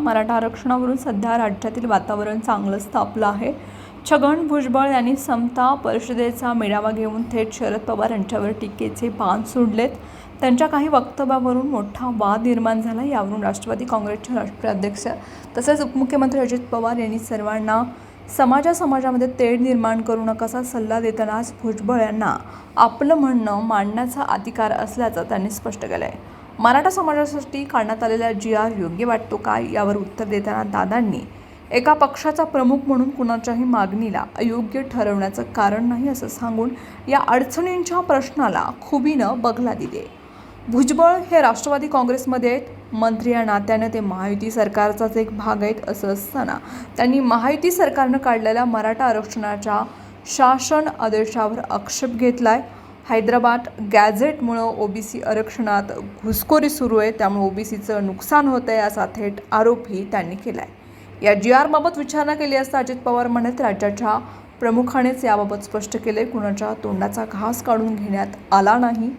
मराठा आरक्षणावरून सध्या राज्यातील वातावरण चांगलंच तापलं आहे. छगन भुजबळ यांनी समता परिषदेचा मेळावा घेऊन थेट शरद पवार यांच्यावर टीकेचे पान सोडलेत. त्यांच्या काही वक्तव्यावरून मोठा वाद निर्माण झाला. यावरून राष्ट्रवादी काँग्रेसचे राष्ट्रीय अध्यक्ष तसेच उपमुख्यमंत्री अजित पवार यांनी सर्वांना समाजा समाजामध्ये तेढ निर्माण करू नकासा सल्ला देतानाच भुजबळ यांना आपलं म्हणणं मांडण्याचा अधिकार असल्याचं त्यांनी स्पष्ट केलं आहे मराठा समाजासाठी काढण्यात आलेला जी आर योग्य वाटतो काय यावर उत्तर देताना दादांनी एका पक्षाचा प्रमुख म्हणून कुणाच्याही मागणीला अयोग्य ठरवण्याचं कारण नाही असं सांगून या अडचणींच्या प्रश्नाला खुबीनं बगला दिले. भुजबळ हे राष्ट्रवादी काँग्रेसमध्ये आहेत. मंत्री या नात्यानं ते महायुती सरकारचाच एक भाग आहेत असं असताना त्यांनी महायुती सरकारनं काढलेल्या मराठा आरक्षणाच्या शासन आदेशावर आक्षेप घेतला आहे हैदराबाद गॅझेटमुळं ओबीसी आरक्षणात घुसखोरी सुरू आहे त्यामुळे ओबीसीचं नुकसान होतं आहे असा थेट आरोपही त्यांनी केला आहे या जी आरबाबत विचारणा केली असता अजित पवार म्हणत राज्याच्या प्रमुखानेच याबाबत स्पष्ट केले कुणाच्या तोंडाचा घास काढून घेण्यात आला नाही.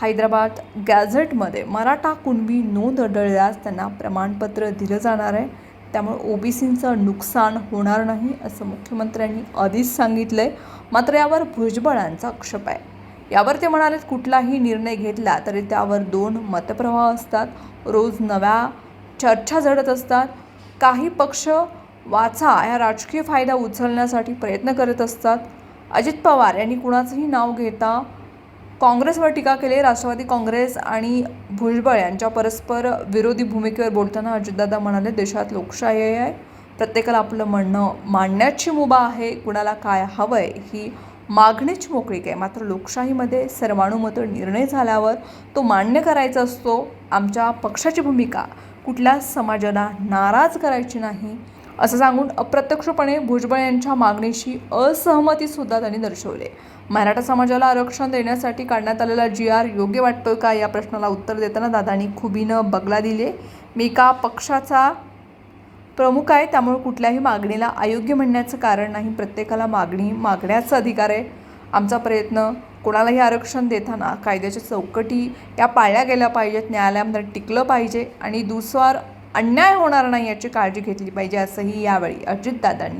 हैदराबाद गॅझेटमध्ये मराठा कुणबी नोंद आढळल्यास त्यांना प्रमाणपत्र दिलं जाणार आहे. त्यामुळे ओबीसींचं नुकसान होणार नाही असं मुख्यमंत्र्यांनी आधीच सांगितलं आहे मात्र यावर भुजबळांचा आक्षेप आहे. यावर ते म्हणाले कुठलाही निर्णय घेतला तरी त्यावर दोन मतप्रवाह असतात. रोज नव्या चर्चा झडत असतात. काही पक्ष वाचा ह्या राजकीय फायदा उचलण्यासाठी प्रयत्न करत असतात. अजित पवार यांनी कुणाचंही नाव घेता काँग्रेसवर टीका केली. राष्ट्रवादी काँग्रेस आणि भुजबळ यांच्या परस्पर विरोधी भूमिकेवर बोलताना अजितदादा म्हणाले देशात लोकशाही आहे. प्रत्येकाला आपलं म्हणणं मांडण्याची मुभा आहे. कुणाला काय हवं आहे ही मागणीची मोकळीक आहे मात्र लोकशाहीमध्ये सर्वानुमत निर्णय झाल्यावर तो मान्य करायचा असतो. आमच्या पक्षाची भूमिका कुठल्याच समाजाला नाराज करायची नाही असं सांगून अप्रत्यक्षपणे भुजबळ यांच्या मागणीशी असहमतीसुद्धा त्यांनी दर्शवले. मराठा समाजाला आरक्षण देण्यासाठी काढण्यात आलेला जी आर योग्य वाटतोय का या प्रश्नाला उत्तर देताना दादांनी खुबीनं बगला दिले. मी का पक्षाचा प्रमुख आहे त्यामुळे कुठल्याही मागणीला अयोग्य म्हणण्याचं कारण नाही. प्रत्येकाला मागणी मागण्याचा अधिकार आहे. आमचा प्रयत्न कोणालाही आरक्षण देताना कायद्याच्या चौकटी या पाळल्या गेल्या पाहिजेत न्यायालयामध्ये टिकलं पाहिजे आणि दुसवार अन्याय होणार नाही याची काळजी घेतली पाहिजे असंही यावेळी अजितदादांनी